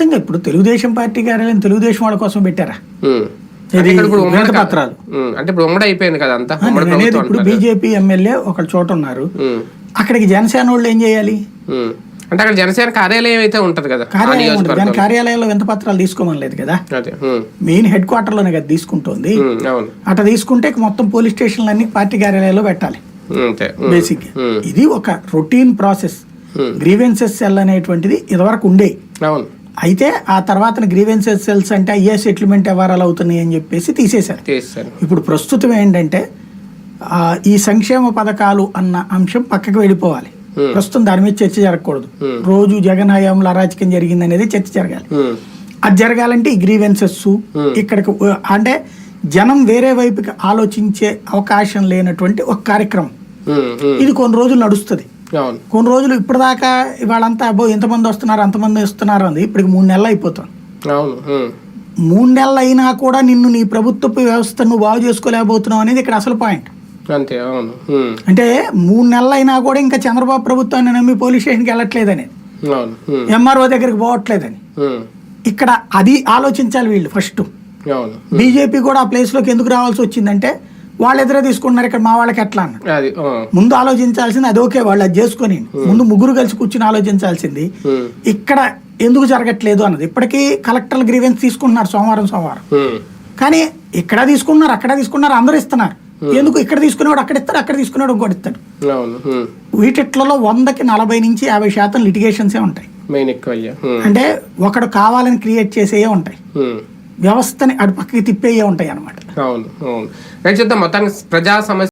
ఖచ్చితంగా ఇప్పుడు తెలుగుదేశం పార్టీ కార్యాలయం తెలుగుదేశం వాళ్ళ కోసం పెట్టారా పత్రాలు. అంటే ఇప్పుడు ఉమ్మడి అయిపోయింది కదా అంతా ఇప్పుడు. బీజేపీ ఎమ్మెల్యే ఒక చోట ఉన్నారు. అక్కడికి జనసేన వాళ్ళు ఏం చేయాలి. అంటే అక్కడ జనసేన కార్యాలయం అయితే ఉంటది కదా దాని కార్యాలయంలో వింత పత్రాలు తీసుకోమనలేదు కదా అదే ఉమ్. మెయిన్ హెడ్ క్వార్టర్లోనే కదా తీసుకుంటోంది అట్లా తీసుకుంటే మొత్తం పోలీస్ స్టేషన్లు అన్ని పార్టీ కార్యాలయాల్లో పెట్టాలి. బేసిక్. ఇది ఒక రొటీన్ ప్రాసెస్. గ్రీవెన్సెస్ సెల్ అనేటువంటిది ఇదివరకు ఉండే అవును అయితే ఆ తర్వాత గ్రీవెన్సెస్ సెల్స్ అంటే అయ్యే సెటిల్మెంట్ వ్యవహారాలు అవుతున్నాయి అని చెప్పేసి తీసేశారు. ఇప్పుడు ప్రస్తుతం ఏంటంటే ఈ సంక్షేమ పథకాలు అన్న అంశం పక్కకు వెళ్ళిపోవాలి. ప్రస్తుతం దాని మీద చర్చ జరగకూడదు. రోజు జగన్ హయాంలో అరాచకం జరిగింది అనేది చర్చ జరగాలి. అది జరగాలంటే ఈ గ్రీవెన్సెస్ ఇక్కడికి అంటే జనం వేరే వైపుకి ఆలోచించే అవకాశం లేనటువంటి ఒక కార్యక్రమం. ఇది కొన్ని రోజులు నడుస్తుంది. కొన్ని రోజులు ఇప్పటిదాకా ఇవాళంతా అబ్బో ఎంతమంది వస్తున్నారు అంతమంది వస్తున్నారు అంది ఇప్పటికి మూడు నెలలు అయిపోతుంది ఉమ్. మూడు నెలలు అయినా కూడా నిన్ను నీ ప్రభుత్వపు వ్యవస్థ నువ్వు బాగు చేసుకోలేకపోతున్నావు అనేది ఇక్కడ అసలు పాయింట్ అంతే అవును. అంటే మూడు నెలలు అయినా కూడా ఇంకా చంద్రబాబు ప్రభుత్వాన్ని నమ్మి పోలీస్ స్టేషన్కి వెళ్ళట్లేదని. ఎంఆర్ఓ దగ్గరికి పోవట్లేదని. ఇక్కడ అది ఆలోచించాలి వీళ్ళు ఫస్ట్ బీజేపీ కూడా ఆ ప్లేస్లోకి ఎందుకు రావాల్సి వచ్చిందంటే వాళ్ళు ఎదురే తీసుకుంటున్నారు ఇక్కడ మా వాళ్ళకి ఎట్లా అన్న. ముందు ఆలోచించాల్సింది అది ఓకే వాళ్ళు అది చేసుకొని ముందు ముగ్గురు కలిసి కూర్చుని ఆలోచించాల్సింది. ఇక్కడ ఎందుకు జరగట్లేదు అన్నది ఇప్పటికీ కలెక్టర్ గ్రీవెన్స్ తీసుకుంటున్నారు సోమవారం సోమవారం. కానీ ఇక్కడ తీసుకున్నారు అక్కడ తీసుకున్నారు అందరూ ఇస్తున్నారు ఎందుకు ఇక్కడ తీసుకునేవాడు అక్కడ ఇస్తాడు అక్కడ తీసుకునేవాడు ఇంకోటి ఇస్తాడు. వీటిట్లలో వందకి నలభై నుంచి యాభై శాతం లిటిగేషన్సే ఉంటాయి. అంటే ఒకడు కావాలని క్రియేట్ చేసేయే ఉంటాయి. వ్యవస్థని అటు తిప్పేయే ఉంటాయి అనమాట అవును అవును. రైట్ చూద్దాం? మొత్తానికి ప్రజా సమస్య